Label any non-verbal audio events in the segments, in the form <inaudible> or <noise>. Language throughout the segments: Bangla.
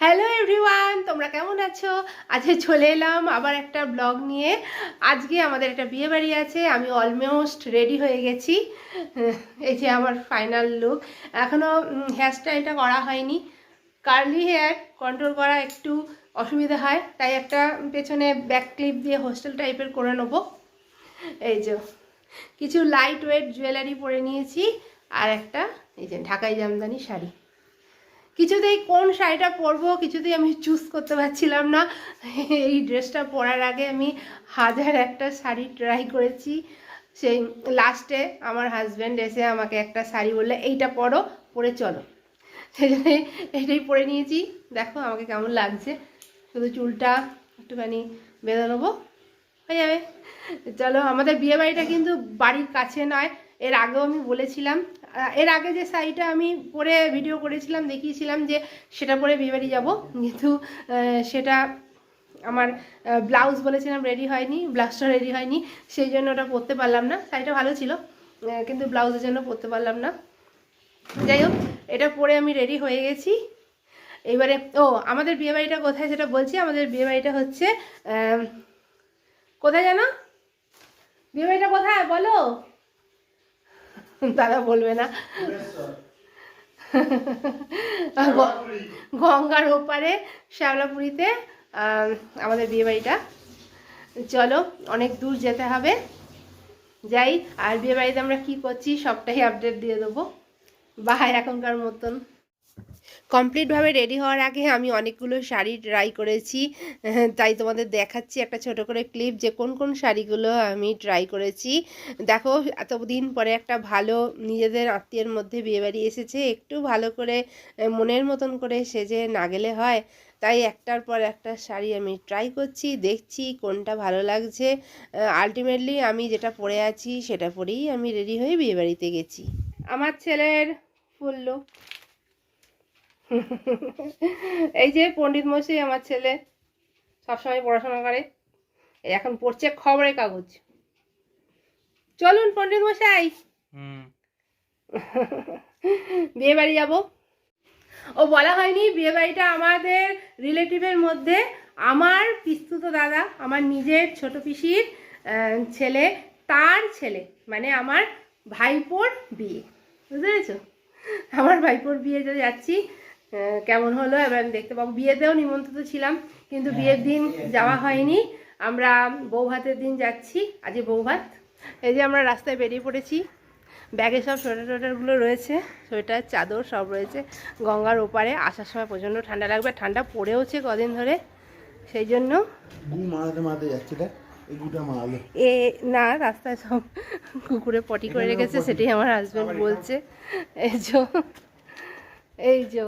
হ্যালো এভরিওয়ান তোমরা কেমন আছো? আজকে চলে এলাম আবার একটা ব্লগ নিয়ে। আজকে আমাদের একটা বিয়ে বাড়ি আছে, আমি অলমোস্ট রেডি হয়ে গেছি। এই যে আমার ফাইনাল লুক এখনও হেয়ারস্টাইলটা করা হয়নি। কার্লি হেয়ার কন্ট্রোল করা একটু অসুবিধা হয়। তাই একটা পেছনে ব্যাক ক্লিপ দিয়ে হোস্টেল টাইপের করে নেব। এই যে, কিছু লাইট ওয়েট জুয়েলারি পরে নিয়েছি। আর একটা, এই যে ঢাকাই জামদানি শাড়ি। কিছুতেই কোন শাড়িটা পরবো কিছুতেই আমি চুজ করতে পারছিলাম না। এই ড্রেসটা পরার আগে আমি হাজার একটা শাড়ি ট্রাই করেছি। সেই লাস্টে আমার হাজব্যান্ড এসে আমাকে একটা শাড়ি বললে, এইটা পরো, পরে চলো। সেই এটাই পরে নিয়েছি। দেখো আমাকে কেমন লাগছে। শুধু চুলটা একটুখানি বেঁধে নেব, হয়ে যাবে। চলো, আমাদের বিয়ে বাড়িটা কিন্তু বাড়ির কাছে নয়। এর আগেও আমি বলেছিলাম এর আগে যে শাড়িটা আমি পরে ভিডিও করেছিলাম, দেখিয়েছিলাম যে সেটা পরে বিয়ে বাড়ি যাব। কিন্তু সেটা আমার ব্লাউজ বলেছিলাম রেডি হয়নি ব্লাউজটা রেডি হয়নি, সেই জন্য ওটা পরতে পারলাম না। শাড়িটা ভালো ছিল কিন্তু ব্লাউজের জন্য পরতে পারলাম না। যাই হোক, এটা পরে আমি রেডি হয়ে গেছি। এবারে, ও, আমাদের বিয়ে বাড়িটা কোথায় সেটা বলছি? আমাদের বিয়ে বাড়িটা হচ্ছে কোথায় জানো? বিয়ে বাড়িটা কোথায়? বলো। দাদা বলবে না। গঙ্গার ওপারে শ্যাওলাপুরিতে আমাদের বিয়ে বাড়িটা চলো, অনেক দূর যেতে হবে। যাই, আর বিয়ে বাড়িতে আমরা কি করছি, সবটাই আপডেট দিয়ে দেবো। বাহাই এখনকার মতন। কমপ্লিটভাবে রেডি হওয়ার আগে আমি অনেকগুলো শাড়ি ট্রাই করেছি। <laughs> তাই তোমাদের দেখাচ্ছি একটা ছোট করে ক্লিপ যে কোন কোন শাড়িগুলো আমি ট্রাই করেছি। দেখো, এতদিন পরে একটা ভালো নিজেদের আত্মীয়ের মধ্যে বিয়েবাড়ি এসেছে। একটু ভালো করে মনের মতন করে সেজে না গেলে হয়। তাই একটার পর একটা শাড়ি আমি ট্রাই করছি, দেখছি কোনটা ভালো লাগছে। আলটিমেটলি আমি যেটা পরে আছি সেটা পরেই আমি রেডি হয়ে বিয়েবাড়িতে গেছি। আমার ছেলের ফুল লুক এই যে পণ্ডিত মশাই আমার ছেলে সবসময় পড়াশোনা করে। এখন পড়ছে খবরের কাগজ। চলুন পণ্ডিত মশাই। বিয়ে বাড়ি যাব। ও বলা হয়নি বিয়ে বাড়িটা আমাদের রিলেটিভের মধ্যে। আমার পিস্তুত দাদা আমার নিজের ছোট পিসির ছেলে তার ছেলে মানে আমার ভাইপোর বিয়ে। বুঝতে পেরেছ? আমার ভাইপোর বিয়েতে যাচ্ছি। কেমন হলো? এবার আমি দেখতে পাবো। বিয়েতেও নিমন্ত্রিত ছিলাম কিন্তু বিয়ের দিন যাওয়া হয়নি। আমরা বউ ভাতের দিন যাচ্ছি আজকে বউ ভাত এই যে আমরা রাস্তায় বেরিয়ে পড়েছি ব্যাগে সব সোয়েটার টোয়েটারগুলো রয়েছে সোয়েটার চাদর সব রয়েছে। গঙ্গার ওপারে আসার সময় প্রচণ্ড ঠান্ডা লাগবে ঠান্ডা পড়েওছে কদিন ধরে সেই জন্য এ না রাস্তায় সব কুকুরে পটি করে রেখেছে সেটাই আমার হাজব্যান্ড বলছে। এই যো এই যো।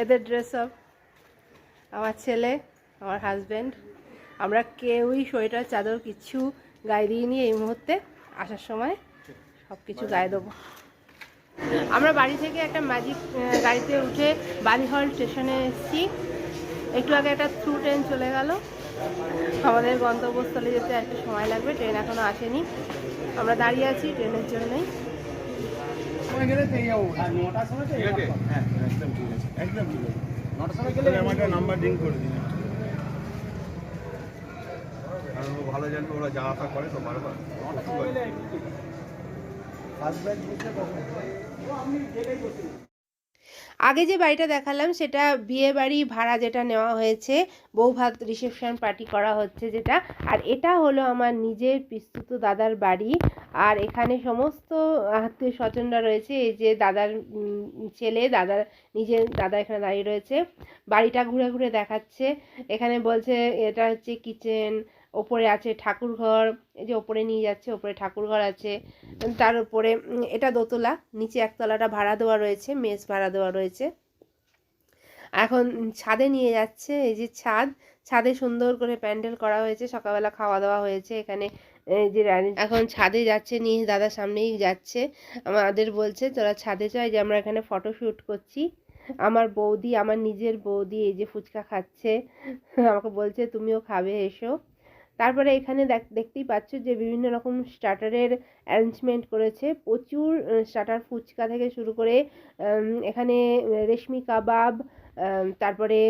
এদের ড্রেস সব আমার ছেলে আমার হাজব্যান্ড আমরা কেউই সোয়েটার চাদর কিছু গায়ে দিইনি এই মুহূর্তে আসার সময় সব কিছু গায়ে দেবো। আমরা বাড়ি থেকে একটা ম্যাজিক গাড়িতে উঠে বালিহল স্টেশনে এসেছি। একটু আগে একটা থ্রু ট্রেন চলে গেল। আমাদের গন্তব্যস্থলে যেতে একটা সময় লাগবে ট্রেন এখনও আসেনি। আমরা দাঁড়িয়ে আছি ট্রেনের জন্যই। ঠিক আছে? হ্যাঁ একদম ঠিক আছে একদম ঠিক আছে। নটার সময় গেলে আমাকে নাম্বার ডিং করে দিন। কারণ ও ভালো জানবে ওরা যা আসা করে তো বারবার। আগে যে বাড়িটা দেখালাম, সেটা বিয়ে বাড়ি ভাড়া যেটা নেওয়া হয়েছে বউ ভাত রিসেপশন পার্টি করা হচ্ছে যেটা। আর এটা হলো আমার নিজের পিস্তুত দাদার বাড়ি। আর এখানে সমস্ত আত্মীয় স্বজনরা রয়েছে, এই যে দাদার ছেলে, দাদার, নিজের দাদা এখানে দাঁড়িয়ে রয়েছে। বাড়িটা ঘুরে ঘুরে দেখাচ্ছে। এখানে বলছে, এটা হচ্ছে কিচেন ওপরে আছে ঠাকুর ঘর এই যে ওপরে নিয়ে যাচ্ছে, ওপরে ঠাকুর ঘর আছে। তার উপরে এটা দোতলা, নিচে একতলাটা ভাড়া দেওয়া রয়েছে, মেস ভাড়া দেওয়া রয়েছে। এখন ছাদে নিয়ে যাচ্ছে, এই যে ছাদ, ছাদে সুন্দর করে প্যান্ডেল করা হয়েছে, সকালবেলা খাওয়া দাওয়া হয়েছে এখানে, এই যে এখন ছাদে যাচ্ছে, নিয়ে দাদার সামনেই যাচ্ছে, আমাদের বলছে, তোরা ছাদে চাই যে আমরা এখানে ফটো শ্যুট করছি। আমার বৌদি, আমার নিজের বৌদি এই যে ফুচকা খাচ্ছে। আমাকে বলছে, তুমিও খাবে, এসো। তারপরে এখানে দেখ- দেখতেই পাচ্ছ যে বিভিন্ন রকম স্টার্টারের অ্যারেঞ্জমেন্ট করেছে। প্রচুর স্টার্টার ফুচকা থেকে শুরু করে এখানে রেশমি কাবাব তারপরে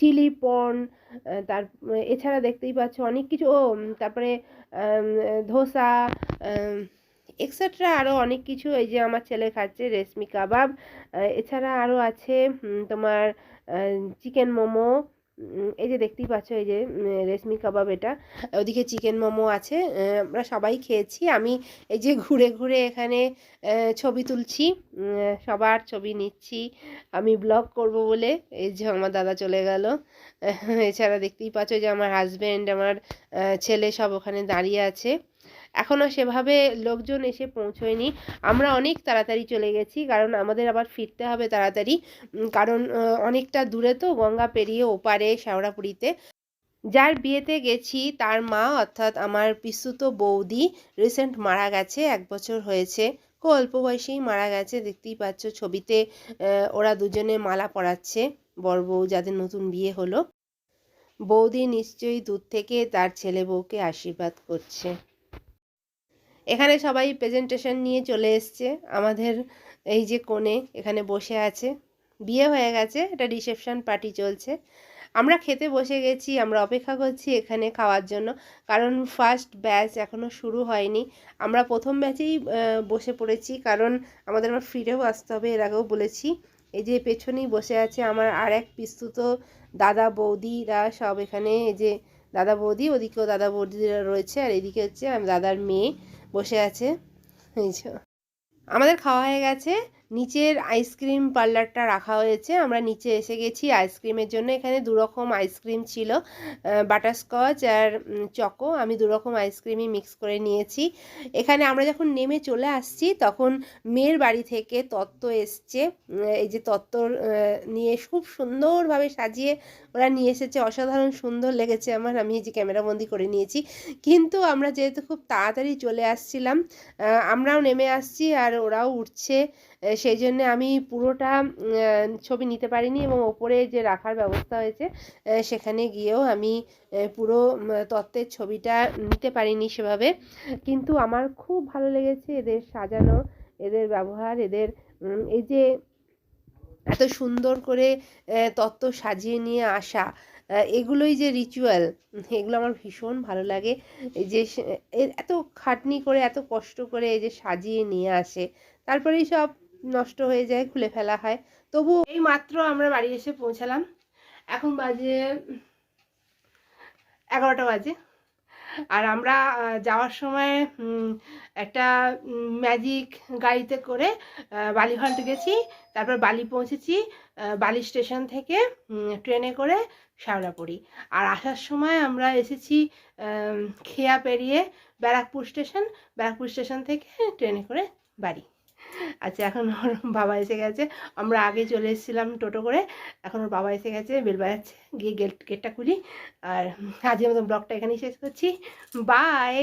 চিলি পর্ন তার, এছাড়া দেখতেই পাচ্ছ অনেক কিছু। ও তারপরে ধোসা এক্সেট্রা আরও অনেক কিছু। এই যে আমার ছেলে খাচ্ছে রেশমি কাবাব। এছাড়া আরও আছে তোমার চিকেন মোমো এই যে দেখতেই পাচ্ছ, এই যে রেশমি কাবাব এটা। ওদিকে চিকেন মোমো আছে আমরা সবাই খেয়েছি। আমি এই যে ঘুরে ঘুরে এখানে ছবি তুলছি সবার ছবি নিচ্ছি। আমি ব্লগ করব বলে এই যে আমার দাদা চলে গেল। এছাড়া দেখতেই পাচ্ছ যে আমার হাজব্যান্ড আমার ছেলে সব ওখানে দাঁড়িয়ে আছে। এখনও সেভাবে লোকজন এসে পৌঁছয়নি। আমরা অনেক তাড়াতাড়ি চলে গেছি, কারণ আমাদের আবার ফিরতে হবে তাড়াতাড়ি। কারণ অনেকটা দূরে তো গঙ্গা পেরিয়ে ওপারে শেওড়াপুরিতে যার বিয়েতে গেছি, তার মা, অর্থাৎ আমার পিসুতো বৌদি রিসেন্ট মারা গেছে, এক বছর হয়েছে। খুব অল্প বয়সেই মারা গেছে, দেখতেই পাচ্ছ ছবিতে ওরা দুজনে মালা পরাচ্ছে, বর বউ যাদের নতুন বিয়ে হলো। বৌদি নিশ্চয়ই দূর থেকে তার ছেলে বউকে আশীর্বাদ করছে। এখানে সবাই প্রেজেন্টেশন নিয়ে চলে এসছে। আমাদের এই যে কোণে এখানে বসে আছে। বিয়ে হয়ে গেছে এটা রিসেপশন পার্টি চলছে। আমরা খেতে বসে গেছি, আমরা অপেক্ষা করছি এখানে খাওয়ার জন্য। কারণ ফার্স্ট ব্যাচ এখনও শুরু হয়নি। আমরা প্রথম ব্যাচেই বসে পড়েছি। কারণ আমাদের আমার ফিরেও আসতে হবে, এর আগেও বলেছি। এই যে পেছনেই বসে আছে আমার আর এক পিস্তুত দাদা বৌদিরা সব এখানে। এই যে দাদা বৌদি, ওদিকেও দাদা বৌদিরা রয়েছে। আর এদিকে হচ্ছে দাদার মেয়ে। বসে আছে। আমাদের খাওয়া হয়ে গেছে। নিচের আইসক্রিম পার্লারটা রাখা হয়েছে। আমরা নিচে এসে গেছি আইসক্রিমের জন্য। এখানে দুরকম আইসক্রিম ছিল বাটারস্কচ আর চকো। আমি দুরকম আইসক্রিমই মিক্স করে নিয়েছি। এখানে আমরা যখন নেমে চলে আসছি, তখন মেয়ের বাড়ি থেকে তত্ত্ব এসছে। এই যে তত্ত্বর নিয়ে খুব সুন্দরভাবে সাজিয়ে ওরা নিয়ে এসেছে। অসাধারণ সুন্দর লেগেছে আমার। আমি এই যে ক্যামেরাবন্দি করে নিয়েছি। কিন্তু আমরা যেহেতু খুব তাড়াতাড়ি চলে আসছিলাম আমরাও নেমে আসছি আর ওরাও উঠছে। সেই জন্য আমি পুরোটা ছবি নিতে পারিনি এবং ওপরে যে রাখার ব্যবস্থা হয়েছে সেখানে গিয়েও আমি পুরো তত্ত্বের ছবিটা নিতে পারিনি সেভাবে। কিন্তু আমার খুব ভালো লেগেছে এদের সাজানো, এদের ব্যবহার, এদের এই যে এত সুন্দর করে তত্ত্ব সাজিয়ে নিয়ে আসা এগুলোই যে রিচুয়াল এগুলো আমার ভীষণ ভালো লাগে। এই যে এত খাটনি করে, এত কষ্ট করে এই যে সাজিয়ে নিয়ে আসে। তারপরেই সব নষ্ট হয়ে যায়, খুলে ফেলা হয়। তবু এই মাত্র আমরা বাড়ি এসে পৌঁছালাম। এখন বাজে এগারোটা বাজে। আর আমরা যাওয়ার সময় একটা ম্যাজিক গাড়িতে করে বালিঘাট গেছি। তারপর বালি পৌঁছেছি বালি স্টেশন থেকে ট্রেনে করে শ্যাওড়াপুরি আর আসার সময় আমরা এসেছি খেয়া পেরিয়ে ব্যারাকপুর স্টেশন। ব্যারাকপুর স্টেশন থেকে ট্রেনে করে বাড়ি। আচ্ছা এখন ওর বাবা এসে গেছে। আমরা আগে চলে এসেছিলাম টোটো করে। এখন ওর বাবা এসে গেছে, বেল বাজাচ্ছে। গিয়ে গেট, গেটটা খুলি। আর আজকের মতো ব্লগটা এখানেই শেষ করছি। বাই